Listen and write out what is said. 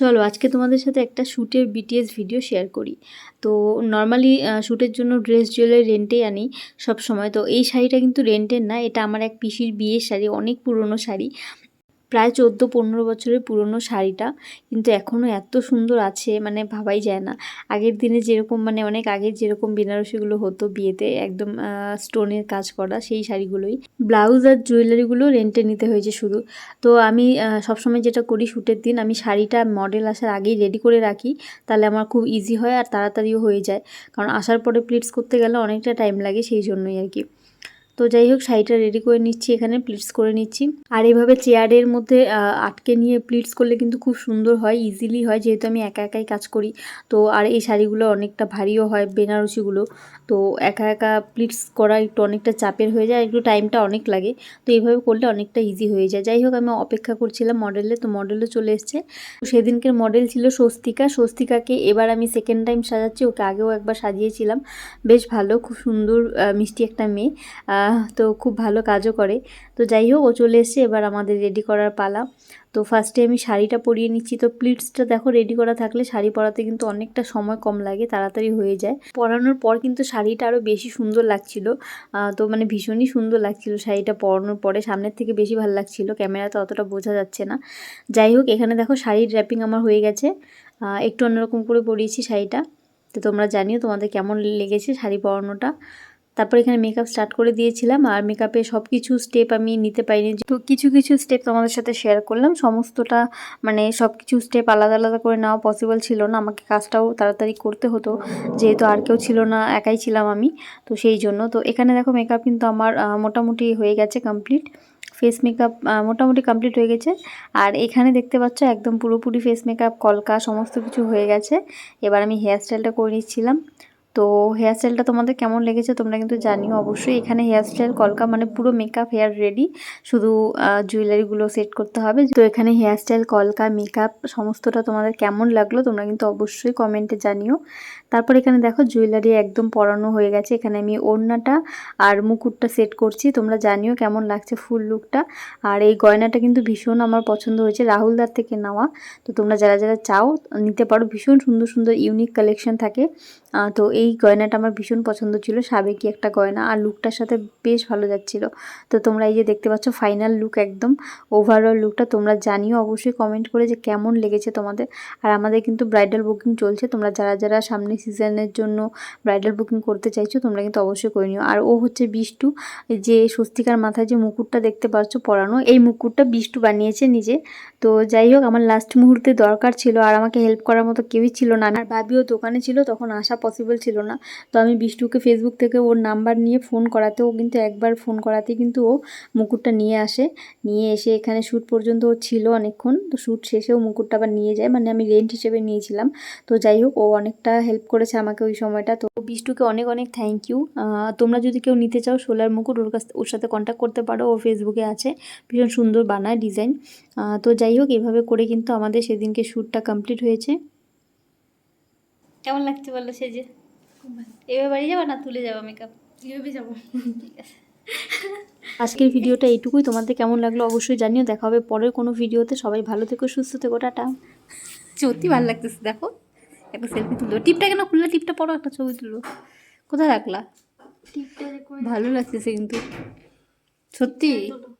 চলো আজকে তোমাদের সাথে একটা শ্যুটের বিটিএস ভিডিও শেয়ার করি। তো নর্মালি শ্যুটের জন্য ড্রেস জুয়েলারি রেন্টে আনি সব সময় তো এই শাড়িটা কিন্তু রেন্টের না, এটা আমার এক পিসির বিয়ের শাড়ি, অনেক পুরনো শাড়ি। প্রায় চোদ্দ, পনেরো বছরের পুরনো শাড়িটা। কিন্তু এখনও এত সুন্দর আছে মানে ভাবাই যায় না। আগের দিনে যেরকম মানে অনেক আগের যেরকম বেনারসিগুলো হতো বিয়েতে, একদম স্টোনের কাজ করা সেই শাড়িগুলোই। ব্লাউজ আর জুয়েলারিগুলো রেন্টে নিতে হয়েছে শুধু। তো আমি সবসময় যেটা করি শ্যুটের দিন, আমি শাড়িটা মডেল আসার আগেই রেডি করে রাখি। তাহলে আমার খুব ইজি হয় আর তাড়াতাড়িও হয়ে যায়। কারণ আসার পরে প্লিটস করতে গেলে অনেকটা টাইম লাগে সেই জন্যই আর কি। তো যাই হোক শাড়িটা রেডি করে নিচ্ছি, এখানে প্লিটস করে নিচ্ছি। আর এইভাবে চেয়ারের মধ্যে আটকে নিয়ে প্লিটস করলে কিন্তু খুব সুন্দর হয় ইজিলি হয়, যেহেতু আমি একা একাই কাজ করি। তো আর এই শাড়িগুলো অনেকটা ভারীও হয়, বেনারসিগুলো। তো একা একা প্লিটস করা একটু অনেকটা চাপের হয়ে যায় একটু টাইমটা অনেক লাগে। তো এইভাবে করলে অনেকটা ইজি হয়ে যায়। যাই হোক আমি অপেক্ষা করছিলাম মডেলে তো মডেলও চলে এসছে। সেদিনকের মডেল ছিল স্বস্তিকা। স্বস্তিকাকে এবার আমি সেকেন্ড টাইম সাজাচ্ছি, ওকে আগেও একবার সাজিয়েছিলাম। বেশ ভালো, খুব সুন্দর মিষ্টি একটা মেয়ে। তো খুব ভালো কাজও করে। তো যাই হোক ও চলে এসছে, এবার আমাদের রেডি করার পালা। তো ফার্স্টে আমি শাড়িটা পরিয়ে নিচ্ছি। তো প্লিটসটা দেখো রেডি করা থাকলে শাড়ি পরাতে কিন্তু অনেকটা সময় কম লাগে, তাড়াতাড়ি হয়ে যায়। পরানোর পর কিন্তু শাড়িটা আরও বেশি সুন্দর লাগছিল। তো মানে ভীষণই সুন্দর লাগছিল শাড়িটা পরানোর পরে। সামনের থেকে বেশি ভালো লাগছিল ক্যামেরাতে অতটা বোঝা যাচ্ছে না। যাই হোক এখানে দেখো শাড়ির র্যাপিং আমার হয়ে গেছে। একটু অন্যরকম করে পরিয়েছি শাড়িটা। তো তোমরা জানিও তোমাদের কেমন লেগেছে শাড়ি পরানোটা। তারপর এখানে মেকআপ স্টার্ট করে দিয়েছিলাম আর মেকআপে সব কিছু স্টেপ আমি নিতে পারিনি। তো কিছু কিছু স্টেপ তোমাদের সাথে শেয়ার করলাম। সমস্তটা মানে সব কিছু স্টেপ আলাদা আলাদা করে নেওয়া পসিবল ছিল না। আমাকে কাজটাও তাড়াতাড়ি করতে হতো। যেহেতু আর কেউ ছিল না, একাই ছিলাম আমি। তো সেই জন্য। তো এখানে দেখো মেকআপ কিন্তু আমার মোটামুটি হয়ে গেছে কমপ্লিট ফেস মেকআপ মোটামুটি কমপ্লিট হয়ে গেছে। আর এখানে দেখতে পাচ্ছ একদম পুরোপুরি ফেস মেকআপ কলকা, সমস্ত কিছু হয়ে গেছে। এবার আমি হেয়ার স্টাইলটা করে নিচ্ছিলাম। তো হেয়ার স্টাইলটা তোমাদের কেমন লেগেছে তোমরা কিন্তু জানিও অবশ্যই। এখানে হেয়ার স্টাইল কলকা মানে পুরো মেকআপ হেয়ার রেডি শুধু জুয়েলারিগুলো সেট করতে হবে। তো এখানে হেয়ার স্টাইল কলকা মেকআপ সমস্তটা তোমাদের কেমন লাগল তোমরা কিন্তু অবশ্যই কমেন্টে জানিও। তারপর এখানে দেখো জুয়েলারি একদম পরানো হয়ে গেছে। এখানে আমি ওড়নাটা আর মুকুটটা সেট করছি। তোমরা জানিও কেমন লাগছে ফুল লুকটা আর এই গয়নাটা কিন্তু ভীষণ আমার পছন্দ হয়েছে, রাহুলদার থেকে নেওয়া। তো তোমরা যারা যারা চাও, নিতে পারো। ভীষণ সুন্দর সুন্দর ইউনিক কালেকশন থাকে। তো এই গয়নাটা আমার ভীষণ পছন্দ ছিল। সাবেকি একটা গয়না আর লুকটার সাথে বেশ ভালো যাচ্ছিল। তো তোমরা এই যে দেখতে পাচ্ছ ফাইনাল লুক একদম। ওভারঅল লুকটা তোমরা জানিও অবশ্যই কমেন্ট করে যে কেমন লেগেছে তোমাদের। আর আমাদের কিন্তু ব্রাইডাল বুকিং চলছে। তোমরা যারা যারা সামনে সিজনের জন্য ব্রাইডাল বুকিং করতে চাইছো, তোমরা কিন্তু অবশ্যই করে নিও। আর ও হচ্ছে বিষ্টু। যে স্বস্তিকার মাথায় যে মুকুটটা দেখতে পাচ্ছ পরানো, এই মুকুটটা বিষ্টু বানিয়েছে নিজে। তো যাই হোক, আমার লাস্ট মুহূর্তে দরকার ছিল আর আমাকে হেল্প করার মতো কেউই ছিল না। আর ভাবিও দোকানে ছিল, তখন আসা পসিবল ছিল না। তো আমি বিষ্টুকে ফেসবুক থেকে ওর নাম্বার নিয়ে ফোন করাতে ও কিন্তু একবার ফোন করাতে কিন্তু ও মুকুটটা নিয়ে আসে। নিয়ে এসে এখানে শ্যুট পর্যন্ত ও ছিল অনেকক্ষণ। তো শ্যুট শেষেও মুকুটটা আবার নিয়ে যায়। মানে আমি রেন্ট হিসেবে নিয়েছিলাম। তো যাই হোক, ও অনেকটা হেল্প করেছে আমাকে ওই সময়টা। তো বিষ্টুকে অনেক অনেক থ্যাংক ইউ তোমরা যদি কেউ নিতে চাও সোলার মুকুট, ওর কাছ, ওর সাথে কন্ট্যাক্ট করতে পারো। ও ফেসবুকে আছে। ভীষণ সুন্দর বানায় ডিজাইন তো যাই হোক, এভাবে করে কিন্তু আমাদের সেদিনকে শ্যুটটা কমপ্লিট হয়েছে। কেমন লাগছে বলল সে এভাবে বাড়ি যাবা না তুলে যাবা মেকআপ কীভাবে যাব। ঠিক আছে। আজকের ভিডিওটা এইটুকুই। তোমাদের কেমন লাগল অবশ্যই জানিও। দেখা হবে পরের কোনো ভিডিওতে। সবাই ভালো থেকো সুস্থ থেকো। টাটা। সত্যি ভালো লাগতেছে দেখো। একটা সেলফি তুলো টিপটা কেন খুললে? টিপটা পরো একটা ছবি তুলো কোথায় রাখলা? টিপটা ভালো লাগতেছে কিন্তু। সত্যি? তোলো।